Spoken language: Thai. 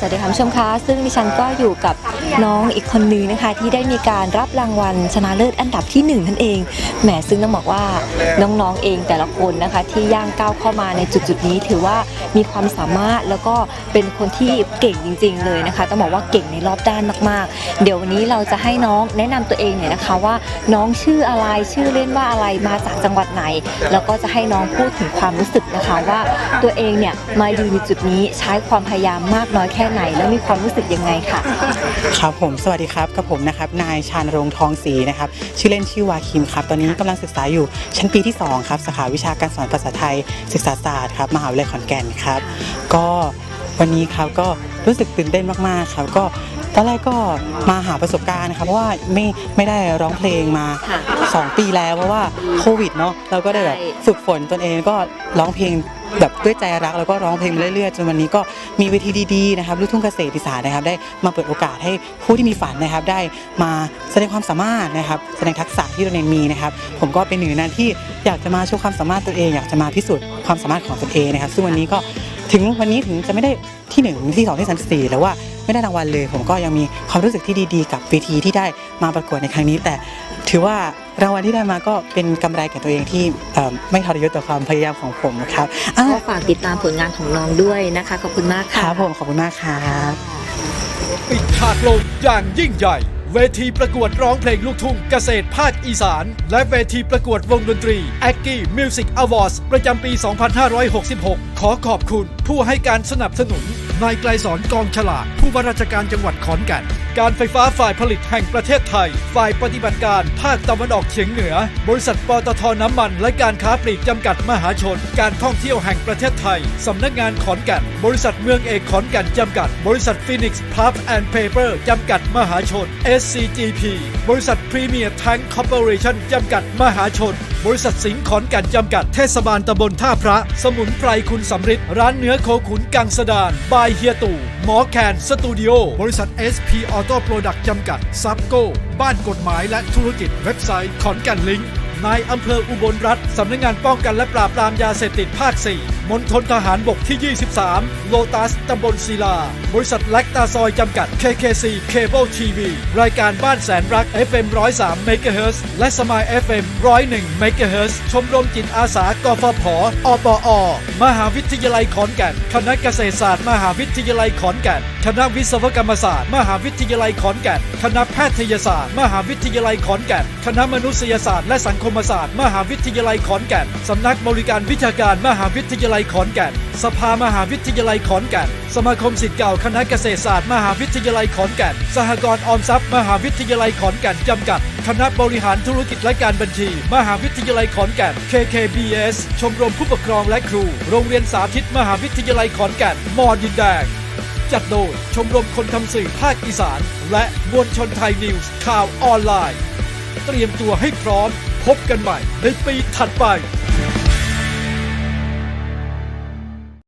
คุณผู้ชมคะซึ่งดิฉันก็อยู่กับน้องอีกคนนึงนะคะ ที่ได้มีการรับรางวัลชนะเลิศอันดับที่หนึ่งนั่นเองแหมซึ่งต้องบอกว่าน้องๆเองแต่ละคนนะคะ ที่ย่างก้าวเข้ามาในจุดๆนี้ ถือว่ามีความสามารถแล้วก็เป็นคนที่เก่งจริง ๆ เลยนะคะ ต้องบอกว่าเก่งในรอบด้านมากๆ เดี๋ยววันนี้เราจะให้น้องแนะนำตัวเองเนี่ยนะคะว่าน้องชื่ออะไรชื่อเล่นว่าอะไรมาจากจังหวัดไหน แล้วก็จะให้น้องพูดถึงความรู้สึกนะคะว่าตัวเองเนี่ยมาอยู่ในจุดนี้ใช้ความพยายามมากน้อยแค่ไหนแล้วมีความรู้สึกยังไงค่ะ ครับผมสวัสดีครับกับผมนะครับนายชาญรงค์ทองศรีนะครับชื่อเล่นชื่อวาคิมครับตอนนี้กำลังศึกษาอยู่ชั้นปีที่ 2 ครับสาขาวิชาการสอนภาษาไทยศึกษาศาสตร์ครับมหาวิทยาลัยขอนแก่นครับ ก็วันนี้ครับก็ รู้สึกตื่นเต้นมากๆครับก็ตอนแรกก็มาหาประสบการณ์นะครับเพราะว่าไม่ไม่ได้ร้องเพลงมา ค่ะ2 ปีแล้วเพราะว่าโควิดเนาะเราก็ได้แบบใช่ ฝึกฝนตนเองก็ร้องเพลงแบบด้วยใจรัก แล้วก็ร้องเพลงมาเรื่อยๆจนวันนี้ก็มีเวทีดีๆนะครับลูกทุ่งเกษตรอีสานนะครับ ได้มาเปิดโอกาสให้ผู้ที่มีฝันนะครับ ได้มาแสดงความสามารถนะครับ แสดงทักษะที่ตนเองมีนะครับ ผมก็เป็นหนึ่งในนั้นที่อยากจะมาโชว์ความสามารถตัวเอง อยากจะมาพิสูจน์ความสามารถของตนเองนะครับ ซึ่งวันนี้ก็ ถึงวันนี้ถึงจะไม่ได้ที่หนึ่งที่สองที่สามที่สี่แล้วว่าไม่ได้รางวัลเลย ผมก็ยังมีความรู้สึกที่ดีๆ กับเวทีที่ได้มาประกวดในครั้งนี้ แต่ถือว่ารางวัลที่ได้มาก็เป็นกำไรแก่ตัวเองที่เอ่อไม่ทรยศต่อความพยายามของผมนะครับอะก็ฝากติดตามผลงานของน้องด้วยนะคะขอบคุณมากคค่ะรับผมขอบคุณมากครับปิดฉากลงอย่างยิ่งใหญ่ เวทีประกวดร้องเพลงลูกทุ่งเกษตรภาคอีสาน และเวทีประกวดวงดนตรี a g g i Music Awards ประจำปี 2566 ขอขอบคุณผู้ให้การสนับสนุนนายไกลสอนกองฉลาดผู้ว่าราชการจังหวัดขอนแก่น การไฟฟ้าฝ่ายผลิตแห่งประเทศไทย ฝ่ายปฏิบัติการภาคตะวันออกเฉียงเหนือ บริษัทปตทน้ำมัน และการค้าปลีกจำกัดมหาชน การท่องเที่ยวแห่งประเทศไทย สำนักงานขอนแก่น บริษัทเมืองเอกขอนแก่นจำกัด บริษัทฟินิกส์พับแอนด์เพเปอร์จำกัดมหาชน SCGP บริษัทพรีเมียร์แทงคอร์ปอเรชั่นจำกัดมหาชน บริษัทสิงห์ขอนแก่นจำกัดเทศบาลตำบลท่าพระ สมุนไพรคุณสำริดร้านเนื้อโคขุนกังสดาน บายเฮียตู่ หมอแคนสตูดิโอ บริษัท SP Auto Product จำกัด ซับโก้ บ้านกฎหมายและธุรกิจเว็บไซต์ขอนแก่นลิงก์นายอำเภออุบลรัฐสำนักงานป้องกันและปราบปรามยาเสพติดภาค4 มณฑลทหารบกที่ 23 โลตัสตำบลศิลา บริษัทแลคตาซอยจำกัด KKC Cable TV รายการบ้านแสนรัก FM 103 MHz และสมาย FM 101 MHz ชมรมจิตอาสากฟผอปอมหาวิทยาลัยขอนแก่น คณะเกษตรศาสตร์ มหาวิทยาลัยขอนแก่น คณะวิศวกรรมศาสตร์ มหาวิทยาลัยขอนแก่น คณะแพทยศาสตร์ มหาวิทยาลัยขอนแก่น คณะมนุษยศาสตร์และสังคมศาสตร์ มหาวิทยาลัยขอนแก่น สำนักบริการวิชาการ มหาวิทยาลัยขอนแก่น สภามหาวิทยาลัยขอนแก่น สมาคมศิษย์เก่าคณะเกษตรศาสตร์ มหาวิทยาลัยขอนแก่น สหกรณ์ออมทรัพย์ มหาวิทยาลัยขอนแก่นจำกัด คณะบริหารธุรกิจและการบัญชี มหาวิทยาลัยขอนแก่น KKBS ชมรมผู้ปกครองและครู โรงเรียนสาธิต มหาวิทยาลัยขอนแก่น มอดินแดงจัดโดยชมรมคนทำสื่อภาคอีสาน และมวลชนไทยนิวส์ข่าวออนไลน์ เตรียมตัวให้พร้อม พบกันใหม่ในปีถัดไป